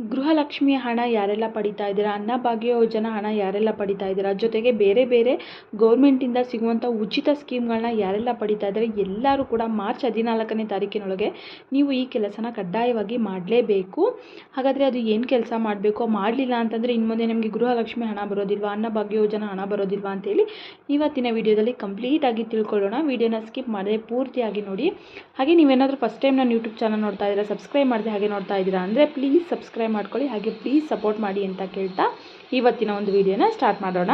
ಗೃಹಲಕ್ಷ್ಮಿ ಹಣ ಯಾರೆಲ್ಲ ಪಡಿತಾ ಇದ್ದೀರಾ? ಅನ್ನಭಾಗ್ಯ ಯೋಜನೆ ಹಣ ಯಾರೆಲ್ಲ ಪಡಿತಾ ಇದ್ದೀರಾ? ಜೊತೆಗೆ ಬೇರೆ ಬೇರೆ ಗೌರ್ಮೆಂಟಿಂದ ಸಿಗುವಂಥ ಉಚಿತ ಸ್ಕೀಮ್ಗಳನ್ನ ಯಾರೆಲ್ಲ ಪಡಿತಾ ಇದ್ದಾರೆ? ಎಲ್ಲರೂ ಕೂಡ ಮಾರ್ಚ್ ಹದಿನಾಲ್ಕನೇ ತಾರೀಕಿನೊಳಗೆ ನೀವು ಈ ಕೆಲಸನ ಕಡ್ಡಾಯವಾಗಿ ಮಾಡಲೇಬೇಕು. ಹಾಗಾದರೆ ಅದು ಏನು ಕೆಲಸ ಮಾಡಬೇಕು? ಮಾಡಲಿಲ್ಲ ಅಂತಂದರೆ ಇನ್ನು ಮುಂದೆ ನಿಮಗೆ ಗೃಹಲಕ್ಷ್ಮಿ ಹಣ ಬರೋದಿಲ್ವಾ? ಅನ್ನಭಾಗ್ಯ ಯೋಜನೆ ಹಣ ಬರೋದಿಲ್ವಾ ಅಂತೇಳಿ ಇವತ್ತಿನ ವಿಡಿಯೋದಲ್ಲಿ ಕಂಪ್ಲೀಟಾಗಿ ತಿಳ್ಕೊಳ್ಳೋಣ. ವಿಡಿಯೋನ ಸ್ಕಿಪ್ ಮಾಡದೆ ಪೂರ್ತಿಯಾಗಿ ನೋಡಿ. ಹಾಗೆ ನೀವೇನಾದರೂ ಫಸ್ಟ್ ಟೈಮ್ ನಾನು ಯೂಟ್ಯೂಬ್ ಚಾನಲ್ ನೋಡ್ತಾ ಇದ್ದೀರಾ ಸಬ್ಸ್ಕ್ರೈಬ್ ಮಾಡದೆ ಹಾಗೆ ನೋಡ್ತಾ ಇದ್ದೀರಾ ಅಂದರೆ ಪ್ಲೀಸ್ ಸಬ್ಸ್ಕ್ರೈಬ್ ಮಾಡ್ಕೊಳ್ಳಿ, ಹಾಗೆ ಪ್ಲೀಸ್ ಸಪೋರ್ಟ್ ಮಾಡಿ ಅಂತ ಕೇಳ್ತಾ ಇವತ್ತಿನ ಒಂದು ವಿಡಿಯೋನ ಸ್ಟಾರ್ಟ್ ಮಾಡೋಣ.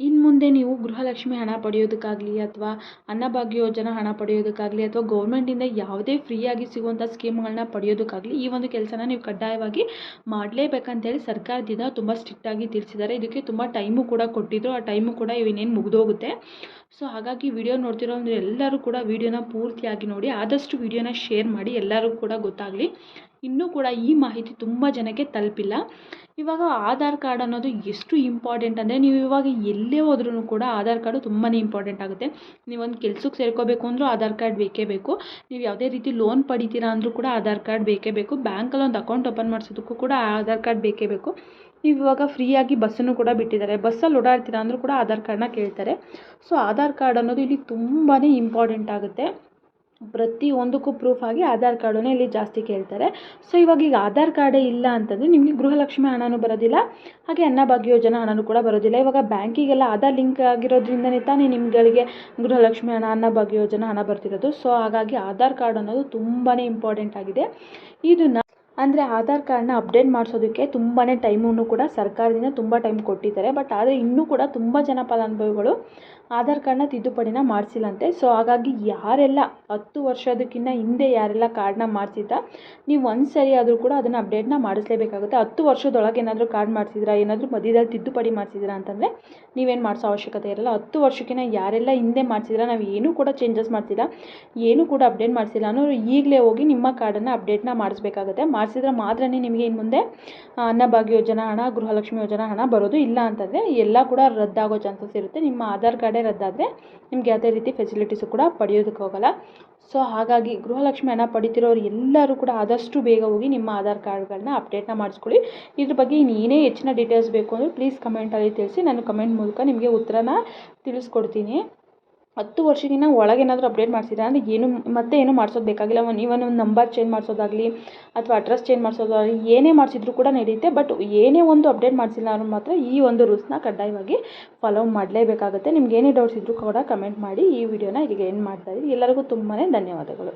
ಇನ್ನು ಮುಂದೆ ನೀವು ಗೃಹಲಕ್ಷ್ಮಿ ಹಣ ಪಡೆಯೋದಕ್ಕಾಗಲಿ ಅಥವಾ ಅನ್ನಭಾಗ್ಯ ಯೋಜನಾ ಹಣ ಪಡೆಯೋದಕ್ಕಾಗಲಿ ಅಥವಾ ಗೌರ್ಮೆಂಟಿಂದ ಯಾವುದೇ ಫ್ರೀಯಾಗಿ ಸಿಗುವಂಥ ಸ್ಕೀಮ್ಗಳನ್ನ ಪಡೆಯೋದಕ್ಕಾಗಲಿ ಈ ಒಂದು ಕೆಲಸನ ನೀವು ಕಡ್ಡಾಯವಾಗಿ ಮಾಡಲೇಬೇಕಂತೇಳಿ ಸರ್ಕಾರದಿಂದ ತುಂಬ ಸ್ಟ್ರಿಕ್ಟಾಗಿ ತಿಳಿಸಿದ್ದಾರೆ. ಇದಕ್ಕೆ ತುಂಬ ಟೈಮು ಕೂಡ ಕೊಟ್ಟಿದ್ರು. ಆ ಟೈಮು ಕೂಡ ಇವನೇನು ಮುಗಿದೋಗುತ್ತೆ. ಸೊ ಹಾಗಾಗಿ ವಿಡಿಯೋ ನೋಡ್ತಿರೋ ಅಂದರೆ ಎಲ್ಲರೂ ಕೂಡ ವಿಡಿಯೋನ ಪೂರ್ತಿಯಾಗಿ ನೋಡಿ, ಆದಷ್ಟು ವಿಡಿಯೋನ ಶೇರ್ ಮಾಡಿ ಎಲ್ಲರಿಗೂ ಕೂಡ ಗೊತ್ತಾಗಲಿ. ಇನ್ನೂ ಕೂಡ ಈ ಮಾಹಿತಿ ತುಂಬ ಜನಕ್ಕೆ ತಲುಪಿಲ್ಲ. ಇವಾಗ ಆಧಾರ್ ಕಾರ್ಡ್ ಅನ್ನೋದು ಎಷ್ಟು ಇಂಪಾರ್ಟೆಂಟ್ ಅಂದರೆ ನೀವು ಇವಾಗ ಎಲ್ಲೇ ಹೋದ್ರೂ ಕೂಡ ಆಧಾರ್ ಕಾರ್ಡು ತುಂಬಾ ಇಂಪಾರ್ಟೆಂಟ್ ಆಗುತ್ತೆ. ನೀವೊಂದು ಕೆಲ್ಸಕ್ಕೆ ಸೇರ್ಕೋಬೇಕು ಅಂದರೂ ಆಧಾರ್ ಕಾರ್ಡ್ ಬೇಕೇ ಬೇಕು. ನೀವು ಯಾವುದೇ ರೀತಿ ಲೋನ್ ಪಡಿತೀರಾ ಅಂದರೂ ಕೂಡ ಆಧಾರ್ ಕಾರ್ಡ್ ಬೇಕೇ ಬೇಕು. ಬ್ಯಾಂಕಲ್ಲಿ ಒಂದು ಅಕೌಂಟ್ ಓಪನ್ ಮಾಡಿಸೋದಕ್ಕೂ ಕೂಡ ಆಧಾರ್ ಕಾರ್ಡ್ ಬೇಕೇ ಬೇಕು. ನೀವು ಇವಾಗ ಫ್ರೀಯಾಗಿ ಬಸ್ಸನ್ನು ಕೂಡ ಬಿಟ್ಟಿದ್ದಾರೆ. ಬಸ್ಸಲ್ಲಿ ಓಡಾಡ್ತೀರಾ ಅಂದರೂ ಕೂಡ ಆಧಾರ್ ಕಾರ್ಡನ್ನ ಕೇಳ್ತಾರೆ. ಸೊ ಆಧಾರ್ ಕಾರ್ಡ್ ಅನ್ನೋದು ಇಲ್ಲಿ ತುಂಬಾ ಇಂಪಾರ್ಟೆಂಟ್ ಆಗುತ್ತೆ. ಪ್ರತಿ ಒಂದಕ್ಕೂ ಪ್ರೂಫ್ ಆಗಿ ಆಧಾರ್ ಕಾರ್ಡನ್ನೇ ಇಲ್ಲಿ ಜಾಸ್ತಿ ಕೇಳ್ತಾರೆ. ಸೊ ಇವಾಗ ಈಗ ಆಧಾರ್ ಕಾರ್ಡೇ ಇಲ್ಲ ಅಂತಂದರೆ ನಿಮಗೆ ಗೃಹಲಕ್ಷ್ಮಿ ಹಣನೂ ಬರೋದಿಲ್ಲ. ಹಾಗೆ ಅನ್ನಭಾಗ್ಯ ಯೋಜನಾ ಹಣನೂ ಕೂಡ ಬರೋದಿಲ್ಲ. ಇವಾಗ ಬ್ಯಾಂಕಿಗೆಲ್ಲ ಆಧಾರ್ ಲಿಂಕ್ ಆಗಿರೋದ್ರಿಂದನೇ ತಾನೇ ನಿಮ್ಗಳಿಗೆ ಗೃಹಲಕ್ಷ್ಮಿ ಹಣ ಅನ್ನಭಾಗ್ಯ ಯೋಜನಾ ಹಣ ಬರ್ತಿರೋದು. ಸೊ ಹಾಗಾಗಿ ಆಧಾರ್ ಕಾರ್ಡ್ ಅನ್ನೋದು ತುಂಬಾ ಇಂಪಾರ್ಟೆಂಟ್ ಆಗಿದೆ. ಇದನ್ನು ಅಂದರೆ ಆಧಾರ್ ಕಾರ್ಡ್ನ ಅಪ್ಡೇಟ್ ಮಾಡಿಸೋದಕ್ಕೆ ತುಂಬಾ ಟೈಮನ್ನು ಕೂಡ ಸರ್ಕಾರದಿಂದ ತುಂಬ ಟೈಮ್ ಕೊಟ್ಟಿದ್ದಾರೆ. ಬಟ್ ಆದರೆ ಇನ್ನೂ ಕೂಡ ತುಂಬ ಜನ ಫಲಾನುಭವಿಗಳು ಆಧಾರ್ ಕಾರ್ಡ್ನ ತಿದ್ದುಪಡಿನ ಮಾಡಿಸಿಲ್ಲಂತೆ. ಸೊ ಹಾಗಾಗಿ ಯಾರೆಲ್ಲ ಹತ್ತು ವರ್ಷದಕ್ಕಿಂತ ಹಿಂದೆ ಯಾರೆಲ್ಲ ಕಾರ್ಡ್ನ ಮಾಡಿಸಿದ್ದ, ನೀವು ಒಂದು ಸರಿ ಆದರೂ ಕೂಡ ಅದನ್ನು ಅಪ್ಡೇಟ್ನ ಮಾಡಿಸ್ಲೇಬೇಕಾಗುತ್ತೆ. ಹತ್ತು ವರ್ಷದೊಳಗೆ ಏನಾದರೂ ಕಾರ್ಡ್ ಮಾಡಿಸಿದ್ರಾ, ಏನಾದರೂ ಮಧ್ಯದಲ್ಲಿ ತಿದ್ದುಪಡಿ ಮಾಡಿಸಿದ್ರಾ ಅಂತಂದರೆ ನೀವೇನು ಮಾಡಿಸೋ ಅವಶ್ಯಕತೆ ಇರಲ್ಲ. ಹತ್ತು ವರ್ಷಕ್ಕಿಂತ ಯಾರೆಲ್ಲ ಹಿಂದೆ ಮಾಡಿಸಿದ್ರ, ನಾವು ಏನೂ ಕೂಡ ಚೇಂಜಸ್ ಮಾಡ್ತಿಲ್ಲ ಏನೂ ಕೂಡ ಅಪ್ಡೇಟ್ ಮಾಡಿಸಿಲ್ಲ ಅನ್ನೋರು ಈಗಲೇ ಹೋಗಿ ನಿಮ್ಮ ಕಾರ್ಡನ್ನು ಅಪ್ಡೇಟ್ನ ಮಾಡಿಸ್ಬೇಕಾಗುತ್ತೆ. ಮಾಡಿಸಿದ್ರೆ ಮಾತ್ರನೇ ನಿಮಗೆ ಇನ್ನು ಮುಂದೆ ಅನ್ನಭಾಗ್ಯ ಯೋಜನಾ ಹಣ, ಗೃಹಲಕ್ಷ್ಮಿ ಯೋಜನಾ ಹಣ ಬರೋದು ಇಲ್ಲ ಅಂತಂದರೆ, ಎಲ್ಲ ಕೂಡ ರದ್ದಾಗೋ ಚಾನ್ಸಸ್ ಇರುತ್ತೆ. ನಿಮ್ಮ ಆಧಾರ್ ಕಾರ್ಡೇ ರದ್ದಾದರೆ, ನಿಮಗೆ ಯಾವುದೇ ರೀತಿ ಫೆಸಿಲಿಟೀಸು ಕೂಡ ಪಡೆಯೋದಕ್ಕೆ ಹೋಗಲ್ಲ. ಸೊ ಹಾಗಾಗಿ ಗೃಹಲಕ್ಷ್ಮಿ ಹಣ ಪಡಿತಿರೋರು ಎಲ್ಲರೂ ಕೂಡ ಆದಷ್ಟು ಬೇಗ ಹೋಗಿ ನಿಮ್ಮ ಆಧಾರ್ ಕಾರ್ಡ್ಗಳನ್ನ ಅಪ್ಡೇಟ್ನ ಮಾಡಿಸ್ಕೊಳ್ಳಿ. ಇದ್ರ ಬಗ್ಗೆ ಇನ್ನೇನೇ ಹೆಚ್ಚಿನ ಡೀಟೇಲ್ಸ್ ಬೇಕು ಅಂದರೆ ಪ್ಲೀಸ್ ಕಮೆಂಟಲ್ಲಿ ತಿಳಿಸಿ. ನಾನು ಕಮೆಂಟ್ ಮೂಲಕ ನಿಮಗೆ ಉತ್ತರನ ತಿಳಿಸ್ಕೊಡ್ತೀನಿ. ಹತ್ತು ವರ್ಷಕ್ಕಿಂತ ಒಳಗೇನಾದರೂ ಅಪ್ಡೇಟ್ ಮಾಡಿಸಿದ್ರೆ? ಅಂದರೆ ಏನು, ಮತ್ತೆ ಏನೂ ಮಾಡ್ಸೋದು ಬೇಕಾಗಿಲ್ಲ. ಒಂದು ಈವನ್ ಒಂದು ನಂಬರ್ ಚೇಂಜ್ ಮಾಡಿಸೋದಾಗಲಿ ಅಥವಾ ಅಡ್ರೆಸ್ ಚೇಂಜ್ ಮಾಡಿಸೋದಾಗಲಿ ಏನೇ ಮಾಡಿಸಿದ್ರು ಕೂಡ ನಡೆಯುತ್ತೆ ಬಟ್ ಏನೇ ಒಂದು ಅಪ್ಡೇಟ್ ಮಾಡಿಸಿಲ್ಲ ಅನ್ನೋ ಮಾತ್ರ ಈ ಒಂದು ರೂಲ್ಸ್ನ ಕಡ್ಡಾಯವಾಗಿ ಫಾಲೋ ಮಾಡಲೇಬೇಕಾಗುತ್ತೆ. ನಿಮ್ಗೆ ಏನೇ ಡೌಟ್ಸ್ ಇದ್ದರೂ ಕೂಡ ಕಮೆಂಟ್ ಮಾಡಿ ಈ ವಿಡಿಯೋನ ಇಲ್ಲಿಗೆ ಎಂಡ್ ಮಾಡ್ತಾ ಇದ್ದೀನಿ. ಎಲ್ಲರಿಗೂ ತುಂಬಾ ಧನ್ಯವಾದಗಳು.